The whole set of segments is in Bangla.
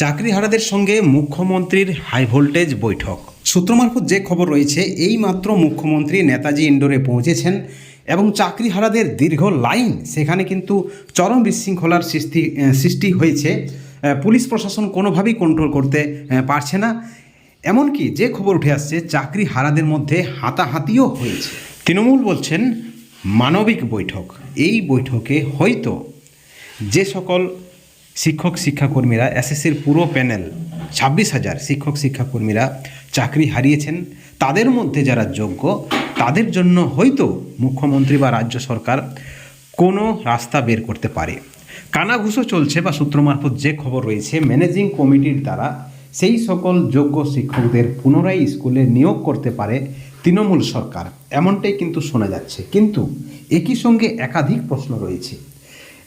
চাকরিহারাদের সঙ্গে মুখ্যমন্ত্রীর হাই ভোল্টেজ বৈঠক। সূত্র মারফত যে খবর রয়েছে এই মাত্র মুখ্যমন্ত্রী নেতাজি ইন্ডোরে পৌঁছেছেন এবং চাকরিহারাদের দীর্ঘ লাইন, সেখানে কিন্তু চরম বিশৃঙ্খলার সৃষ্টি সৃষ্টি হয়েছে। পুলিশ প্রশাসন কোনোভাবেই কন্ট্রোল করতে পারছে না। এমনকি যে খবর উঠে আসছে চাকরি হারাদের মধ্যে হাতাহাতিও হয়েছে। তৃণমূল বলছেন, মানবিক বৈঠক। এই বৈঠকে হয়তো যে সকল শিক্ষক শিক্ষাকর্মীরা এসএসসির পুরো প্যানেল, ছাব্বিশ হাজার শিক্ষক শিক্ষাকর্মীরা চাকরি হারিয়েছেন। তাদের মধ্যে যারা যোগ্য, তাদের জন্য হয়তো মুখ্যমন্ত্রী বা রাজ্য সরকার কোনো রাস্তা বের করতে পারে। কানাঘুষো চলছে বা সূত্র মারফত যে খবর রয়েছে, ম্যানেজিং কমিটির দ্বারা সেই সকল যোগ্য শিক্ষকদের পুনরায় স্কুলে নিয়োগ করতে পারে তৃণমূল সরকার। এমনটাই কিন্তু শোনা যাচ্ছে। কিন্তু একই সঙ্গে একাধিক প্রশ্ন রয়েছে।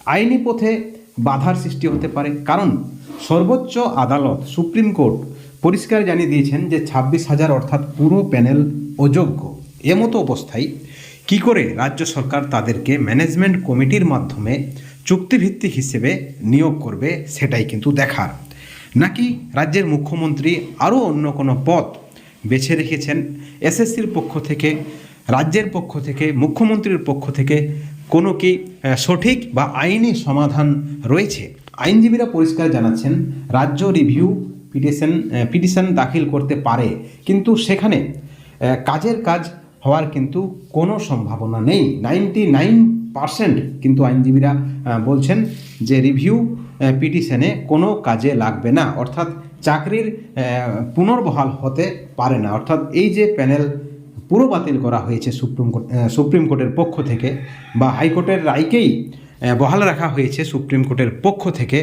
আইনি পথে বাধার সৃষ্টি হতে পারে। কারণ সর্বোচ্চ আদালত, সুপ্রিম কোর্ট পরিষ্কার জানিয়ে দিয়েছেন যে ছাব্বিশ হাজার অর্থাৎ পুরো প্যানেল অযোগ্য। এমতো অবস্থায় কি করে রাজ্য সরকার তাদেরকে ম্যানেজমেন্ট কমিটির মাধ্যমে চুক্তিভিত্তিক হিসেবে নিয়োগ করবে সেটাই কিন্তু দেখার। নাকি রাজ্যের মুখ্যমন্ত্রী আরও অন্য কোনো পথ বেছে রেখেছেন? এসএসসির পক্ষ থেকে রাজ্যের পক্ষ থেকে, মুখ্যমন্ত্রীর পক্ষ থেকে কোনো কি সঠিক বা আইনি সমাধান রয়েছে? আইনজীবীরা পরিষ্কার জানাচ্ছেন, রাজ্য রিভিউ পিটিশন পিটিশন দাখিল করতে পারে, কিন্তু সেখানে কাজের কাজ হওয়ার কিন্তু কোনো সম্ভাবনা নেই। নাইনটি নাইন পার্সেন্ট কিন্তু আইনজীবীরা বলছেন যে রিভিউ পিটিশনে কোনো কাজে লাগবে না। অর্থাৎ চাকরির পুনর্বহাল হতে পারে না। অর্থাৎ এই যে প্যানেল পুরো বাতিল করা হয়েছে সুপ্রিম কোর্ট সুপ্রিম কোর্টের পক্ষ থেকে বা হাইকোর্টের রায়কেই বহাল রাখা হয়েছে সুপ্রিম কোর্টের পক্ষ থেকে।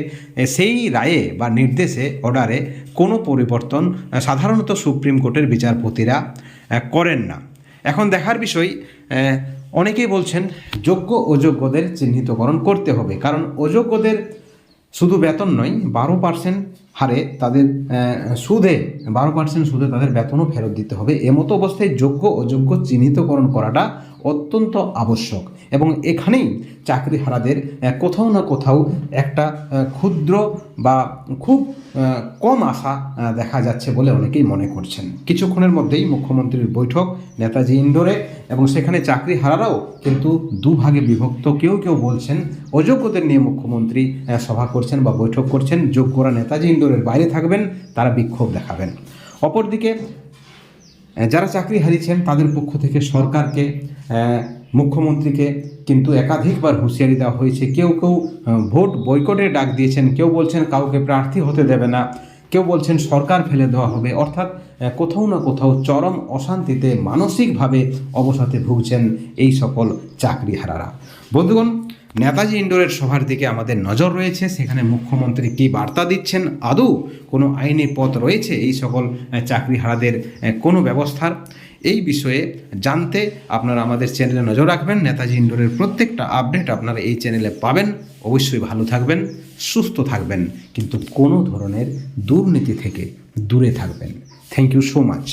সেই রায়ে বা নির্দেশে, অর্ডারে কোনো পরিবর্তন সাধারণত সুপ্রিম কোর্টের বিচারপতিরা করেন না। এখন দেখার বিষয় অনেকেই বলছেন যোগ্য অযোগ্যদের চিহ্নিতকরণ করতে হবে। কারণ অযোগ্যদের শুধু বেতন নয়, বারো পার্সেন্ট হারে তাদের সুদে, বারো পার্সেন্ট সুদে তাদের বেতনও ফেরত দিতে হবে। এমতো অবস্থায় যোগ্য অযোগ্য চিহ্নিতকরণ করাটা অত্যন্ত আবশ্যক। এবং এখানেই চাকরিহারাদের কোথাও না কোথাও একটা ক্ষুদ্র বা খুব কম আশা দেখা যাচ্ছে বলে অনেকেই মনে করছেন। কিছুক্ষণের মধ্যেই মুখ্যমন্ত্রীর বৈঠক নেতাজি ইন্ডোরে এবং সেখানে চাকরিহারারাও কিন্তু দুভাগে বিভক্ত। কেউ কেউ বলছেন, অযোগ্যদের নিয়ে মুখ্যমন্ত্রী সভা করছেন বা বৈঠক করছেন। যোগ্যরা নেতাজি ইন্ডোরের বাইরে থাকবেন, তারা বিক্ষোভ দেখাবেন। অপরদিকে যারা চাকরি হারিয়েছেন, তাদের পক্ষ থেকে সরকারকে মুখ্যমন্ত্রীকে কিন্তু একাধিকবার হুঁশিয়ারি দেওয়া হয়েছে। কেউ কেউ ভোট বয়কটের ডাক দিয়েছেন, কেউ বলছেন কাউকে প্রার্থী হতে দেবে না। কেউ বলছেন সরকার ফেলে দেওয়া হবে, অর্থাৎ কোথাও না কোথাও চরম অশান্তিতে মানসিকভাবে অবসাদে ভুগছেন এই সকল চাকরিহারারা। বন্ধুগণ, নেতাজি ইন্ডোরের সভার দিকে আমাদের নজর রয়েছে, সেখানে মুখ্যমন্ত্রী কী বার্তা দিচ্ছেন? আদৌ কোনো আইনি পথ রয়েছে এই সকল চাকরিহারাদের কোনো ব্যবস্থার? এই বিষয়ে জানতে আপনারা আমাদের চ্যানেলে নজর রাখবেন। নেতাজি ইন্ডোরের প্রত্যেকটা আপডেট আপনারা এই চ্যানেলে পাবেন। অবশ্যই ভালো থাকবেন, সুস্থ থাকবেন, কিন্তু কোনো ধরনের দুর্নীতি থেকে দূরে থাকবেন। Thank you so much